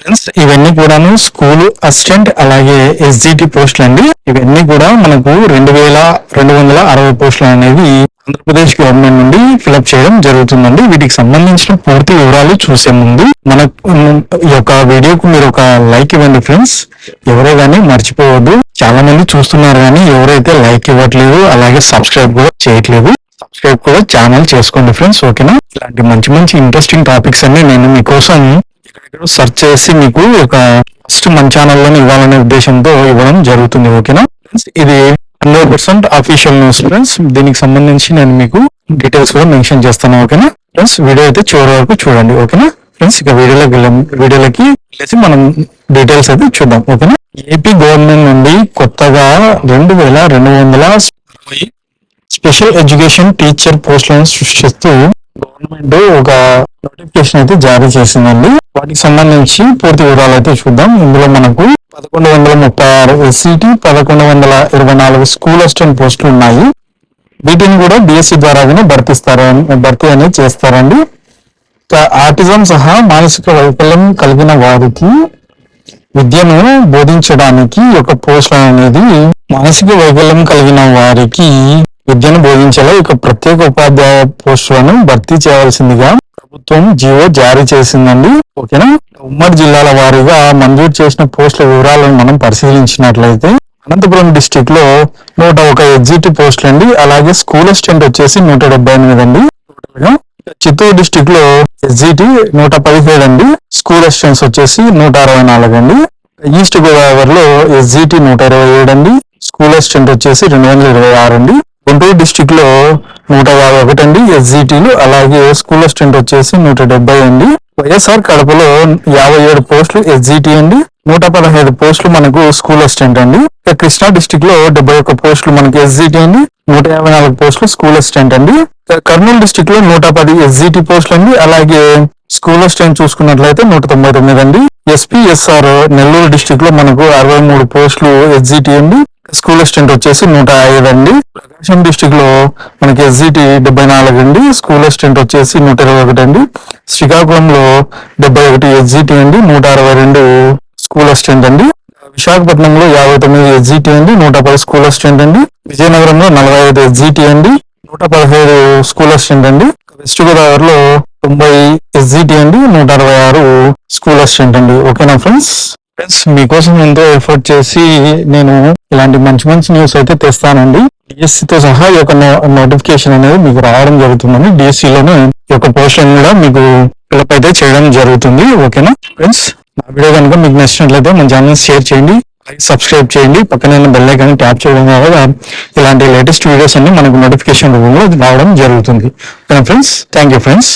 Friends ఇవన్నీ కూడాను school assistant అలాగే ఎస్జిటి పోస్టులు అండి. ఇవన్నీ కూడా మనకు రెండు వేల రెండు వందల అరవై పోస్టులు అనేవి ఆంధ్రప్రదేశ్ గవర్నమెంట్ నుండి ఫిలప్ చేయడం జరుగుతుందండి. వీటికి సంబంధించిన పూర్తి వివరాలు చూసే ముందు మన ఈ యొక్క వీడియోకు మీరు ఒక లైక్ ఇవ్వండి ఫ్రెండ్స్. ఎవరో కానీ మర్చిపోవద్దు. చాలా మంది చూస్తున్నారు కానీ ఎవరైతే లైక్ ఇవ్వట్లేదు అలాగే సబ్స్క్రైబ్ కూడా చేయట్లేదు సబ్స్క్రైబ్ కూడా ఛానల్ చేసుకోండి ఫ్రెండ్స్ ఓకేనా? ఇలాంటి మంచి మంచి ఇంట్రెస్టింగ్ టాపిక్స్ అన్ని నేను మీకోసం సెర్చ్ చేసి మీకు ఒక ఫస్ట్ మన ఛానల్లోనే ఇవ్వాలనే ఉద్దేశంతో ఇవ్వడం జరుగుతుంది ఓకేనా? ఇది hundred percent official news friends దీనికి సంబంధించి నేను మీకు డీటెయిల్స్ కూడా మెన్షన్ చేస్తాను ఓకేనా? ఫ్రెండ్స్ వీడియో అయితే చివరి వరకు చూడండి ఓకేనా? ఫ్రెండ్స్ ఇక వీడియోలోకి వెళ్ళాం వీడియోలోకి వెళ్ళేసి మనం డీటెయిల్స్ అయితే చూద్దాం ఓకేనా? ఏపీ గవర్నమెంట్ నుండి కొత్తగా రెండు వేల రెండు వందల స్పెషల్ ఎడ్యుకేషన్ టీచర్ పోస్టులను సృష్టిస్తూ గవర్నమెంట్ ఒక నోటిఫికేషన్ అయితే జారీ చేసిందండి. వాటికి సంబంధించి పూర్తి వివరాలు అయితే చూద్దాం. ఇందులో మనకు పదకొండు వందల ముప్పై ఆరు ఎస్సీటీ పదకొండు వందల ఇరవై నాలుగు స్కూల్ అసిస్టెంట్ పోస్టులు ఉన్నాయి. వీటిని కూడా బిఎస్సి ద్వారాగానే భర్తీస్తారు భర్తీ అనేది చేస్తారండి. ఆటిజం సహా మానసిక వైకల్యం కలిగిన వారికి విద్యను బోధించడానికి ఒక పోస్ట్ అనేది మానసిక వైకల్యం కలిగిన వారికి విద్యను బోధించేలా ఒక ప్రత్యేక ఉపాధ్యాయ పోస్టులను భర్తీ చేయాల్సిందిగా ప్రభుత్వం జీవో జారీ చేసిందండి. ఓకేనా? ఉమ్మడి జిల్లాల వారీగా మంజూరు చేసిన పోస్టుల వివరాలను మనం పరిశీలించినట్లయితే అనంతపురం డిస్టిక్లో నూట ఒక ఎగ్జిట్ పోస్టులు అండి. అలాగే స్కూల్ అసిస్టెంట్ వచ్చేసి నూట డెబ్బై ఎనిమిది అండి. టోటల్గా చిత్తూరు డిస్టిక్లో ఎస్జిటి నూట పదిహేడు అండి. స్కూల్ అసిస్టెంట్స్ వచ్చేసి నూట అరవై నాలుగు అండి. ఈస్ట్ గోదావరిలో ఎస్జిటి నూట ఇరవై ఏడు అండి. స్కూల్ అసిస్టెంట్ వచ్చేసి రెండు వందల ఇరవై ఆరు అండి. గుంటూరు డిస్టిక్లో నూట యాభై ఒకటి అండి ఎస్జిటీలు అలాగే స్కూల్ అసిస్టెంట్ వచ్చేసి నూట డెబ్బై అండి. వైఎస్ఆర్ కడపలో యాభై ఏడు పోస్టులు ఎస్జిటి అండి నూట పదహైదు పోస్టులు మనకు స్కూల్ అసిస్టెంట్ అండి. కృష్ణా డిస్టిక్లో డెబ్బై ఒక్క పోస్టులు మనకి ఎస్జిటి అండి నూట యాభై నాలుగు పోస్టులు స్కూల్ అసిస్టెంట్ అండి. కర్నూలు డిస్టిక్లో నూట పది ఎస్జిటి పోస్టులు అండి అలాగే స్కూల్ అసిస్టెంట్ చూసుకున్నట్లయితే నూట తొంభై తొమ్మిది అండి. ఎస్పీఎస్ఆర్ నెల్లూరు డిస్టిక్లో మనకు అరవై మూడు పోస్టులు ఎస్జిటి అండి. స్కూల్ అసిస్టెంట్ వచ్చేసి నూట ఐదు అండి. ప్రకాశం డిస్టిక్లో మనకి ఎస్జిటి డెబ్బై నాలుగు అండి. స్కూల్ అసిస్టెంట్ వచ్చేసి నూట ఇరవై ఒకటి అండి. శ్రీకాకుళంలో డెబ్బై ఒకటి ఎస్జిటి అండి. నూట అరవై రెండు స్కూల్ అసిస్టెంట్ అండి. విశాఖపట్నంలో యాభై తొమ్మిది ఎస్జిటి అండి. నూట పది స్కూల్ అసిస్టెంట్ అండి. విజయనగరంలో నలభై ఐదు ఎస్జిటి అండి. నూట పదహైదు స్కూల్ అసిస్టెంట్ అండి. వెస్ట్ గోదావరిలో తొంభై ఎస్జిటి అండి. నూట అరవై ఆరు స్కూల్ అసిస్టెంట్ అండి. ఓకేనా ఫ్రెండ్స్? ఫ్రెండ్స్ మీకోసం ఎంతో ఎఫర్ట్ చేసి నేను ఇలాంటి మంచి మంచి న్యూస్ అయితే తెస్తానండి. DSC తో సహా ఈ యొక్క నోటిఫికేషన్ అనేది మీకు రావడం జరుగుతుందండి. డిఎస్సిలోనే ఈ యొక్క పోస్టింగ్ కూడా మీకు ఫిలప్ అయితే చేయడం జరుగుతుంది. ఓకేనా ఫ్రెండ్స్ నా వీడియో కనుక మీకు నచ్చినట్లయితే మన ఛానల్ షేర్ చేయండి. సబ్స్క్రైబ్ చేయండి. పక్కన బెల్ ఐకాన్ ట్యాప్ చేయడం ద్వారా ఇలాంటి లేటెస్ట్ వీడియోస్ అన్ని మనకు నోటిఫికేషన్ రూపంలో రావడం జరుగుతుంది. ఓకేనా ఫ్రెండ్స్ థ్యాంక్ యూ ఫ్రెండ్స్